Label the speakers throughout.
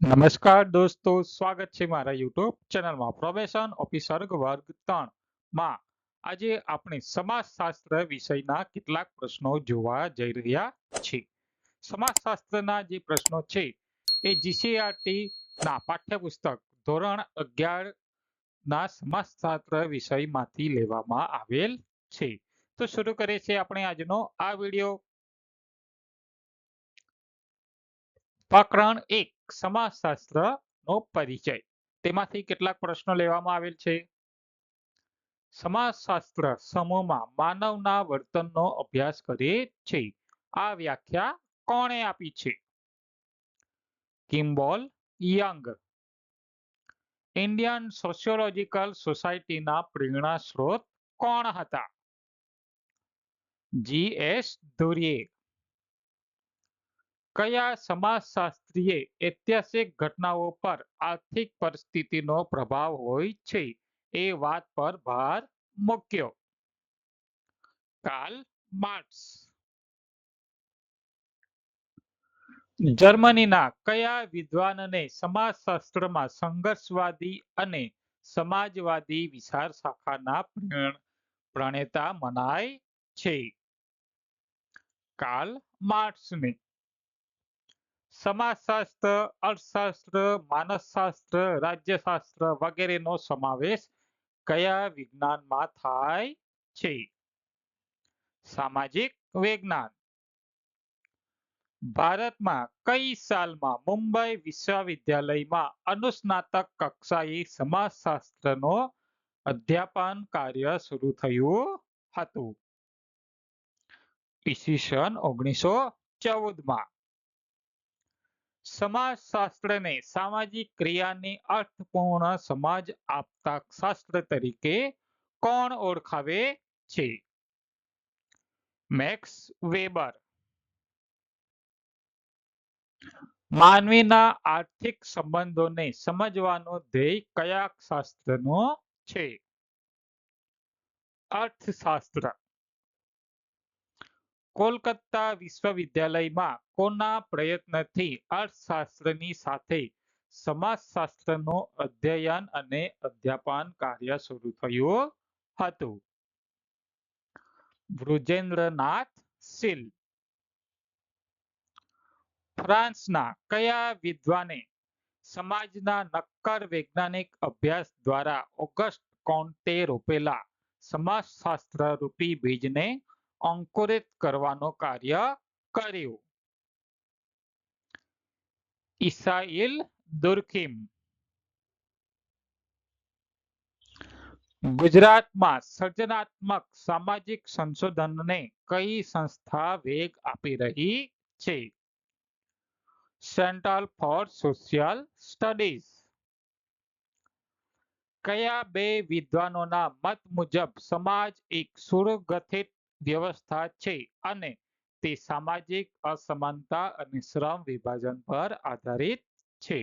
Speaker 1: નમસ્કાર દોસ્તો, સ્વાગત છે મારા યુટ્યુબ ચેનલમાં. પ્રોબેશન ઓફિસર વર્ગ ત્રણમાં આજે આપણે સમાજશાસ્ત્ર વિષયના કેટલાક પ્રશ્નો જોવા જઈ રહ્યા છીએ. સમાજશાસ્ત્રના જે પ્રશ્નો છે એ જીસીઆરટી ના પાઠ્યપુસ્તક ધોરણ અગિયાર ના સમાજશાસ્ત્ર વિષયમાંથી લેવામાં આવેલ છે. તો શરૂ કરીએ છીએ આપણે આજનો આ વિડિયો. પ્રકરણ એક સમાજશાસ્ત્ર નો પરિચય. તેમાંથી કેટલાક પ્રશ્નો લેવામાં આવેલ છે. સમાજશાસ્ત્ર સમૂહમાં માનવના વર્તનનો અભ્યાસ કરે છે. આ વ્યાખ્યા કોણે આપી છે? કિમ્બોલ યંગ. ઇન્ડિયન સોશિયોલોજીકલ સોસાયટીના પ્રેરણા સ્ત્રોત કોણ હતા? G S Ghurye. કયા સમાજશાસ્ત્રીએ ઐતિહાસિક ઘટનાઓ પર આર્થિક પરિસ્થિતિનો પ્રભાવ હોય છે? એ વાત પર ભાર મૂક્યો. Karl Marx. જર્મનીના કયા વિદ્વાનને સમાજશાસ્ત્રમાં સંઘર્ષવાદી અને સમાજવાદી વિચાર શાખાના પ્રણ- પ્રણેતા મનાય છે? કાર્લ માર્ક્સને સમાજશાસ્ત્ર, અર્થશાસ્ત્ર, માનસશાસ્ત્ર, રાજ્યશાસ્ત્ર વગેરેનો સમાવેશ કયા વિજ્ઞાનમાં થાય છે? સામાજિક વિજ્ઞાન. ભારતમાં કઈ સાલમાં મુંબઈ વિશ્વવિદ્યાલયમાં અનુસ્નાતક કક્ષાએ સમાજશાસ્ત્રનો અધ્યાપન કાર્ય શરૂ થયું હતું? ઈસવીસન ઓગણીસો ચૌદમાં. સમાજશાસ્ત્રને સામાજિક ક્રિયાની અર્થપૂર્ણ સમાજ આપતા શાસ્ત્ર તરીકે કોણ ઓળખાવે છે? Max Weber. માનવીના આર્થિક સંબંધોને સમજવાનો ધ્યેય કયા શાસ્ત્રનો છે? અર્થશાસ્ત્ર. કોલકાતા વિશ્વવિદ્યાલયમાં કોના પ્રયત્નથી અર્થશાસ્ત્રની સાથે સમાજશાસ્ત્રનો અધ્યયન અને અધ્યાપન કાર્ય શરૂ થયું હતું? વૃજેન્દ્રનાથ શીલ. ફ્રાન્સના કયા વિદ્વાને સમાજના નક્કર વૈજ્ઞાનિક અભ્યાસ દ્વારા ઓગસ્ટ કોન્ટે રોપેલા સમાજશાસ્ત્ર રૂપી બીજને અંકુરિત કરવાનું કાર્ય કર્યું. ઇસાઇલ દુર્કીમ ગુજરાતમાં સર્જનાત્મક સામાજિક સંશોધનને કઈ સંસ્થા વેગ આપી રહી છે? Central for social studies. કયા બે વિદ્વાનોના મત મુજબ સમાજ એક સુરગઠિત વ્યવસ્થા છે અને તે સામાજિક અસમાનતા અને શ્રમ વિભાજન પર આધારિત છે.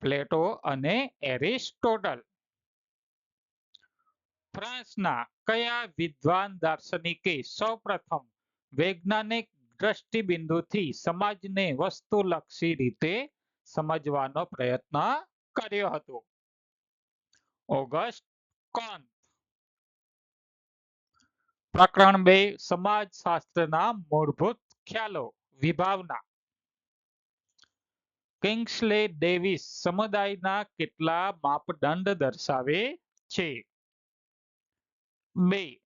Speaker 1: પ્લેટો અને એરિસ્ટોટલ. ફ્રાન્સના કયા વિદ્વાન દાર્શનિકે સૌપ્રથમ વૈજ્ઞાનિક દ્રષ્ટિબિંદુથી સમાજને વસ્તુલક્ષી રીતે સમજવાનો પ્રયત્ન કર્યો હતો? ઓગસ્ટ કોન્ત પ્રકરણ બે, સમાજશાસ્ત્રના મૂળભૂત ખ્યાલો, વિભાવના. કિંગ્સલે ડેવિસ સમુદાયના કેટલા માપદંડ દર્શાવે છે? બે.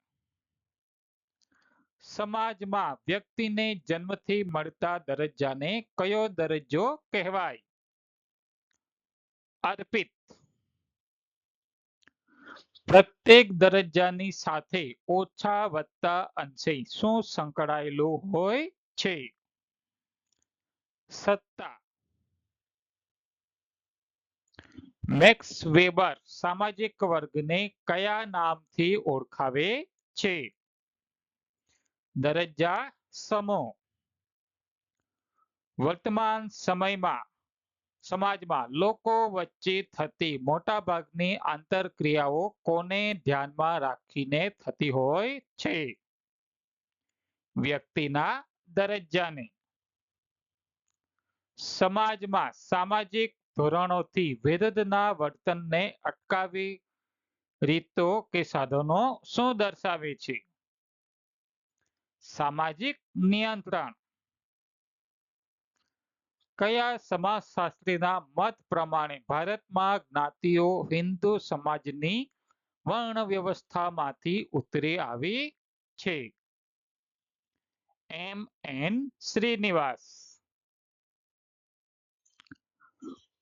Speaker 1: સમાજમાં વ્યક્તિને જન્મથી મળતા દરજ્જાને કયો દરજ્જો કહેવાય? અર્પિત. પ્રત્યેક દરજ્જાની સાથે ઓછા વત્તા અંશે શું સંકળાયેલું હોય છે? સત્તા. મેક્સ વેબર સામાજિક વર્ગને કયા નામથી ઓળખાવે છે? દરજ્જા સમૂહ. વર્તમાન સમયમાં સમાજમાં લોકો વચ્ચે થતી મોટાભાગની આંતરક્રિયાઓ કોને ધ્યાનમાં રાખીને થતી હોય છે? વ્યક્તિના દરજ્જાને. સમાજમાં સામાજિક ધોરણોથી વિરુદ્ધના વર્તનને અટકાવી રીતો કે સાધનો શું દર્શાવે છે? સામાજિક નિયંત્રણ. કયા સમાજશાસ્ત્રીના મત પ્રમાણે ભારતમાં જ્ઞાતિઓ હિન્દુ સમાજની વર્ણ વ્યવસ્થામાંથી ઉતરી આવી છે? M N Srinivas.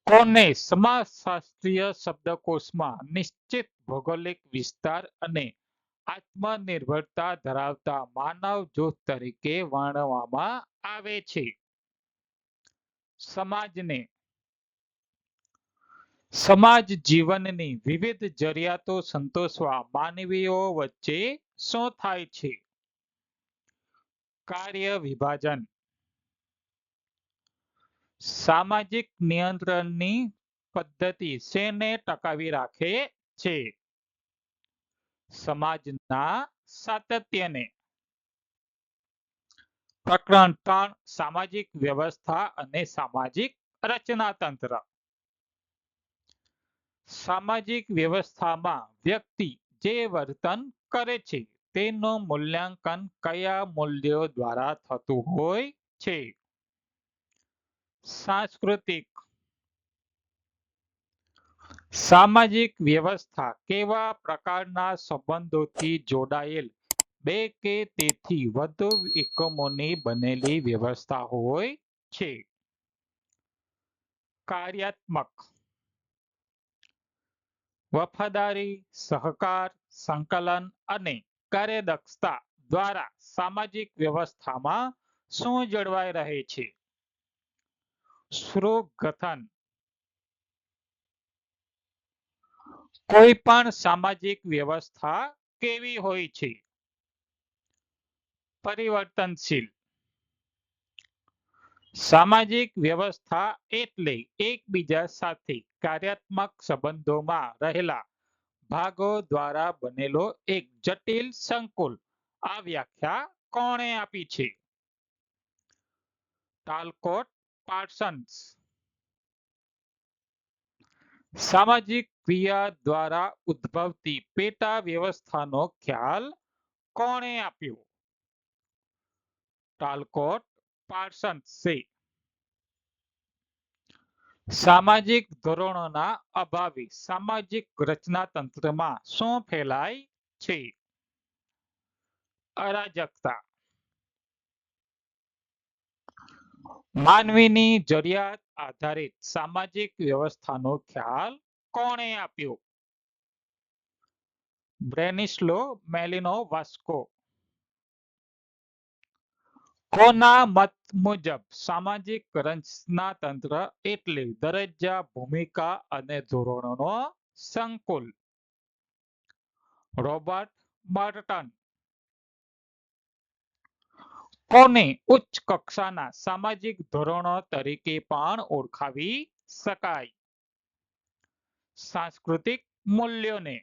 Speaker 1: કોને સમાજશાસ્ત્રીય શબ્દકોશમાં નિશ્ચિત ભૌગોલિક વિસ્તાર અને આત્મનિર્ભરતા ધરાવતા માનવ જૂથ તરીકે વર્ણવવામાં આવે છે? સમાજને, સમાજ જીવનની વિવિધ જરિયાતો સંતોષવા માનવીઓ વચ્ચે શું થાય છે? કાર્ય વિભાજન. સામાજિક નિયંત્રણની પદ્ધતિ શેને ટકાવી રાખે છે? સમાજના સાતત્યને પ્રકરણ ત્રણ સામાજિક વ્યવસ્થા અને સામાજિક રચનાતંત્ર. સામાજિક વ્યવસ્થામાં વ્યક્તિ જે વર્તન કરે છે, તેનું મૂલ્યાંકન કયા મૂલ્યો દ્વારા થતું હોય છે? સાંસ્કૃતિક. સામાજિક વ્યવસ્થા કેવા પ્રકારના સંબંધોથી જોડાયેલ બે કે તેથી વધુ એકમોની બનેલી વ્યવસ્થા હોય છે. કાર્યાત્મક વફાદારી, સહકાર, સંકલન અને કાર્યદક્ષતા દ્વારા સામાજિક વ્યવસ્થામાં શું જળવાઈ રહે છે? શ્રોગથન કોઈ પણ સામાજિક વ્યવસ્થા કેવી હોય છે? પરિવર્તનશીલ. સામાજિક વ્યવસ્થા એટલે એકબીજા સાથે કાર્યાત્મક સંબંધોમાં રહેલા ભાગો દ્વારા બનેલો એક જટિલ સંકુલ. આ વ્યાખ્યા કોણે આપી છે? ટાલકોટ પાર્સન્સ. સામાજિક ક્રિયા દ્વારા ઉદ્ભવતી પેટા વ્યવસ્થાનો ખ્યાલ કોણે આપ્યો? ટાલકોટ પાર્સન્સે સામાજિક ધોરણોના અભાવી, સામાજિક રચનાતંત્રમાં શું ફેલાય છે? અરાજકતા. માનવીની જરૂરિયાત આધારિત સામાજિક વ્યવસ્થાનો ખ્યાલ કોણે આપ્યો? બ્રેનિસ્લો મેલિનો વાસ્કો કોના મત મુજબ સામાજિક રચનાતંત્ર એટલે દરજ્જા, ભૂમિકા અને ધોરણોનો સંકુલ? Robert Burton. કોને ઉચ્ચ કક્ષાના સામાજિક ધોરણો તરીકે પણ ઓળખાવી શકાય? સાંસ્કૃતિક મૂલ્યોને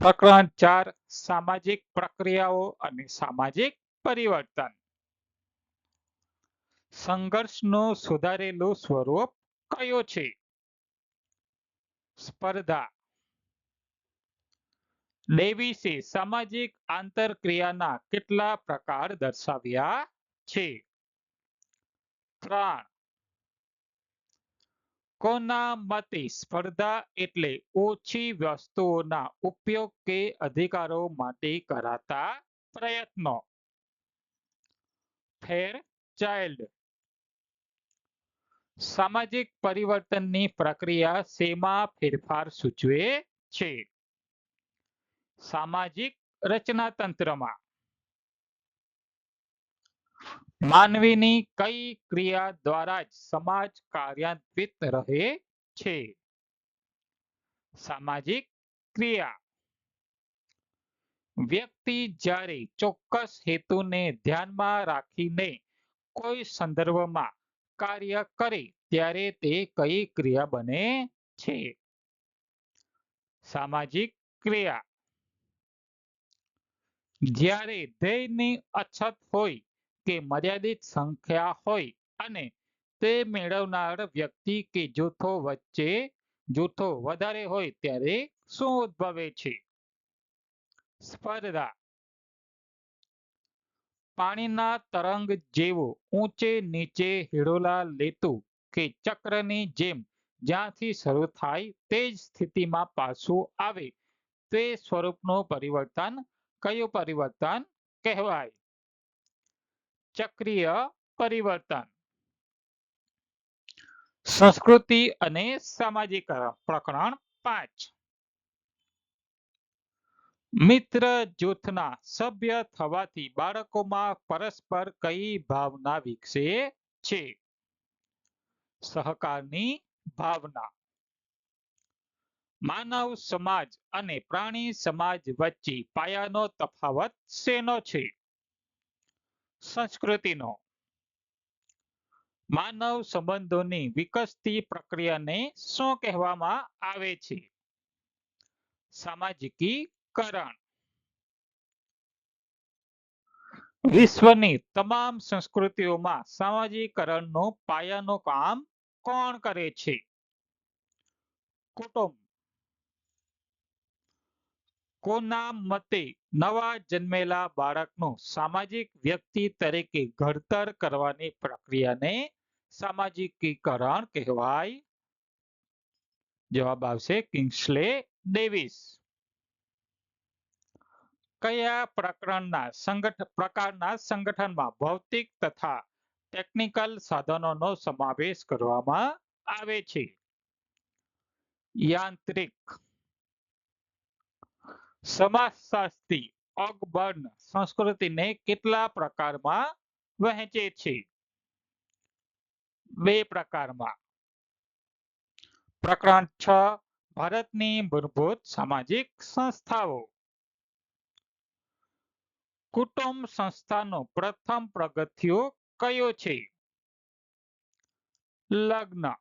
Speaker 1: પ્રકરણ ચાર, સામાજિક પ્રક્રિયાઓ અને સામાજિક પરિવર્તન. સંઘર્ષનું સુધારેલું સ્વરૂપ કયો છે? સ્પર્ધા. ડેવિસે સામાજિક આંતરક્રિયાના કેટલા પ્રકાર દર્શાવ્યા છે? ત્રણ. કોના મતે સ્પર્ધા એટલે ઓછી વસ્તુઓના ઉપયોગ કે અધિકારો માટે કરાતા પ્રયત્નો? Fairchild. સામાજિક પરિવર્તનની પ્રક્રિયા શેમાં ફેરફાર સૂચવે છે? સામાજિક રચનાતંત્રમાં. માનવીની કઈ ક્રિયા દ્વારા જ સમાજ કાર્યાન્વિત રહે છે? સામાજિક ક્રિયા. વ્યક્તિ જ્યારે ચોક્કસ હેતુને ધ્યાનમાં રાખીને કોઈ સંદર્ભમાં કાર્ય કરે ત્યારે તે કઈ ક્રિયા બને છે? સામાજિક ક્રિયા. જ્યારે ધ્યેયની અછત હોય કે મર્યાદિત સંખ્યા હોય અને તે મેળવનાર વ્યક્તિ કે જૂથો વચ્ચે જૂથો વધારે હોય ત્યારે શું ઉદ્ભવે છે? સ્પર્ધા. પાણીના તરંગ જેવો ઊંચે નીચે હિડોલા લેતું કે ચક્રની જેમ જ્યાંથી શરૂ થાય તે જ સ્થિતિમાં પાછું આવે તે સ્વરૂપનું પરિવર્તન કયું પરિવર્તન કહેવાય? ચક્રીય પરિવર્તન. સંસ્કૃતિ અને સામાજિકરણ પ્રકરણ પાંચ. મિત્ર જૂથના સભ્ય થવાથી બાળકોમાં પરસ્પર કઈ ભાવના વિકસે છે? સહકારની ભાવના. માનવ સમાજ અને પ્રાણી સમાજ વચ્ચે પાયાનો તફાવત શેનો છે? સંસ્કૃતિનો. માનવ સંબંધોની વિકસતી પ્રક્રિયાને શું કહેવામાં આવે છે? સામાજિકીકરણ. વિશ્વની તમામ સંસ્કૃતિઓમાં સામાજિકરણનું પાયાનું કામ કોણ કરે છે? કુટુંબ. કોના મતે નવા જન્મેલા બાળકનું સામાજિક વ્યક્તિ તરીકે ઘડતર કરવાની પ્રક્રિયાને સામાજિકીકરણ કહેવાય? જવાબ આવશે કિંગ્સલે ડેવિસ. કયા પ્રકરણના સંગઠ, પ્રકારના સંગઠનમાં ભૌતિક તથા ટેકનિકલ સાધનોનો સમાવેશ કરવામાં આવે છે? યાંત્રિક સમાજશાસ્ત્રી ઓગબર્ન સંસ્કૃતિને કેટલા પ્રકારમાં વહેંચે છે? બે પ્રકારમાં. પ્રકરણ છ, ભારતની મૂળભૂત સામાજિક સંસ્થાઓ. કુટુંબ સંસ્થાનો પ્રથમ પ્રગતિઓ કયો છે? લગ્ન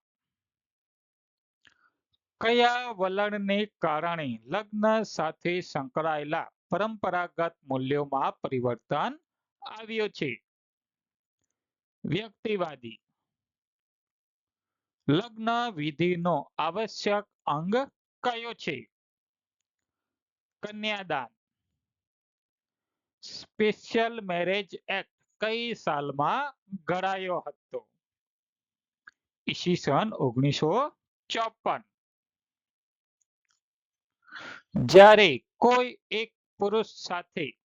Speaker 1: કયા વલણને કારણે લગ્ન સાથે સંકળાયેલા પરંપરાગત મૂલ્યોમાં પરિવર્તન આવ્યો છે? વ્યક્તિવાદી. લગ્ન વિધિનો આવશ્યક અંગ કયો છે? કન્યાદાન. સ્પેશિયલ મેરેજ એક્ટ કઈ સાલમાં ઘડાયો હતો? ઈસવીસન ઓગણીસો ચોપન. જ્યારે કોઈ એક પુરુષ સાથે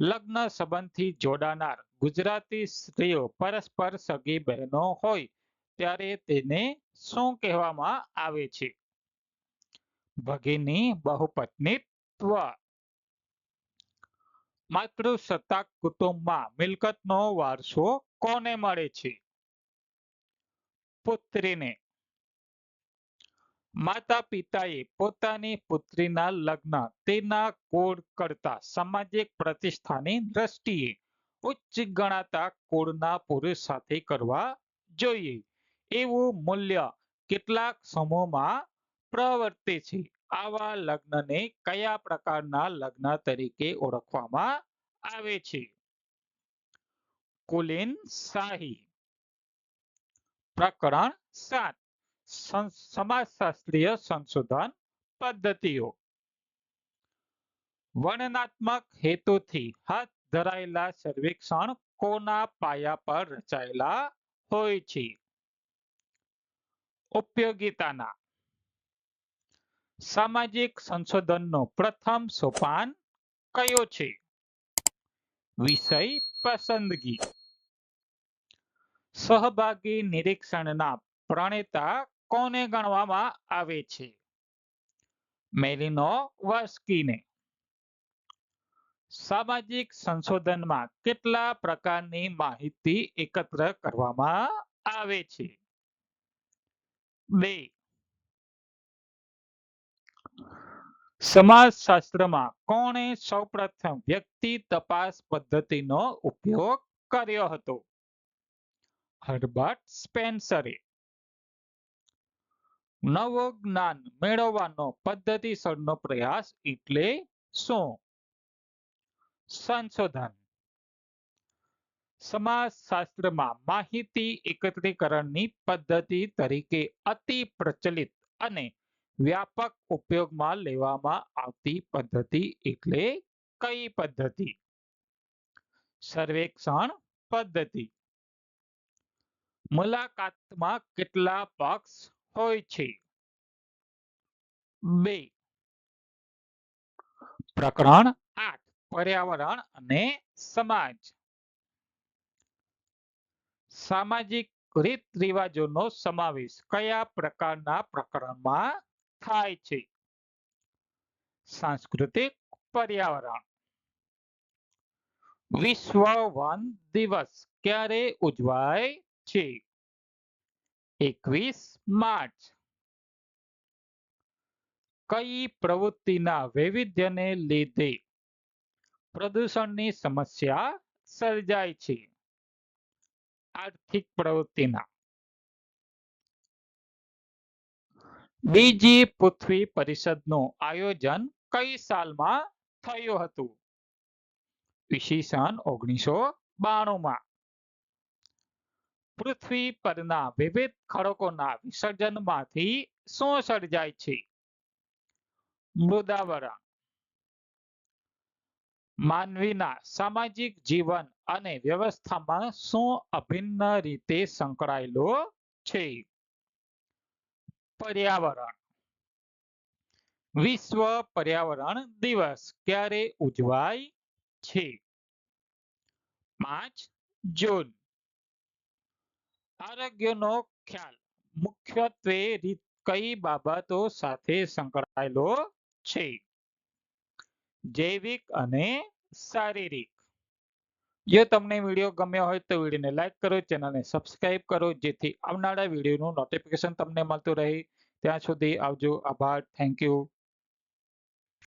Speaker 1: લગ્ન સંબંધથી જોડાનાર ગુજરાતી સ્ત્રીઓ પરસ્પર સગી બહેનો હોય, ત્યારે તેને શું કહેવામાં આવે છે? ભગીની બહુપત્નીત્વ. માતૃસત્તાક કુટુંબમાં મિલકતનો વારસો કોને મળે છે? પુત્રીને માતા પિતાએ પોતાની પુત્રીના લગ્ન તેના કુળ કરતા સામાજિક પ્રતિષ્ઠાની દ્રષ્ટિએ ઉચ્ચ ગણાતા કુળના પુરુષ સાથે કરવા જોઈએ. એવું મૂલ્ય કેટલાક સમૂહમાં પ્રવર્તે છે. આવા લગ્નને કયા પ્રકારના લગ્ન તરીકે ઓળખવામાં આવે છે? કુલીન શાહી. પ્રકરણ સાત. સમાજશાસ્ત્રીય સંશોધન પદ્ધતિઓ વર્ણનાત્મક હેતુથી હાથ ધરાયેલા સર્વેક્ષણ કોના પાયા પર રચાયેલા હોય છે ઉપયોગિતાના સામાજિક સંશોધનનો પ્રથમ સોપાન કયો છે વિષય પસંદગી સહભાગી નિરીક્ષણના પ્રણેતા કોને ગણવામાં આવે છે. મેલિનો વાસ્કીને. સામાજિક સંશોધનમાં કેટલા પ્રકારની માહિતી એકત્ર કરવામાં આવે છે? બે. સમાજશાસ્ત્રમાં કોણે સૌપ્રથમ વ્યક્તિ તપાસ પદ્ધતિનો ઉપયોગ કર્યો હતો? હર્બર્ટ સ્પેન્સરે. નવું જ્ઞાન મેળવવાનો પદ્ધતિસરનો પ્રયાસ એટલે શું? સંશોધન. સમાજશાસ્ત્રમાં માહિતી એકત્રીકરણની પદ્ધતિ તરીકે અતિ પ્રચલિત અને વ્યાપક ઉપયોગમાં લેવામાં આવતી પદ્ધતિ એટલે કઈ પદ્ધતિ? સર્વેક્ષણ પદ્ધતિ. મુલાકાતમાં કેટલા પક્ષ હોય છે બે પ્રકરણ આઠ પર્યાવરણ અને સમાજ સામાજિક રીત રિવાજોનો સમાવેશ કયા પ્રકારના પ્રકરણમાં થાય છે સાંસ્કૃતિક પર્યાવરણ વિશ્વ વન દિવસ ક્યારે ઉજવાય છે એકવીસ માર્ચ. કઈ પ્રવૃત્તિના વૈવિધ્યને લીધે પ્રદૂષણની સમસ્યા સર્જાય છે? આર્થિક પ્રવૃત્તિના. બીજી પૃથ્વી પરિષદનું આયોજન કઈ સાલમાં થયું હતું? ઈસવીસન ઓગણીસો બાણુંમાં. પૃથ્વી પરના વિવિધ ખડકોના વિસર્જનમાંથી શું સર્જાય છે? મૃદાવરણ. માનવીના સામાજિક જીવન અને વ્યવસ્થામાં શું અભિન્ન રીતે સંકળાયેલો છે? પર્યાવરણ. વિશ્વ પર્યાવરણ દિવસ ક્યારે ઉજવાય છે? પાંચ જૂન. આરોગ્યનો ખ્યાલ મુખ્યત્વે કઈ બાબતો સાથે સંકળાયેલો છે? જૈવિક અને શારીરિક. જો તમને વીડિયો ગમ્યો હોય તો વિડીયોને લાઈક કરો, ચેનલને સબસ્ક્રાઇબ કરો, જેથી આવનારા વિડીયોનું નોટિફિકેશન તમને મળતું રહે. ત્યાં સુધી આવજો. આભાર. Thank you.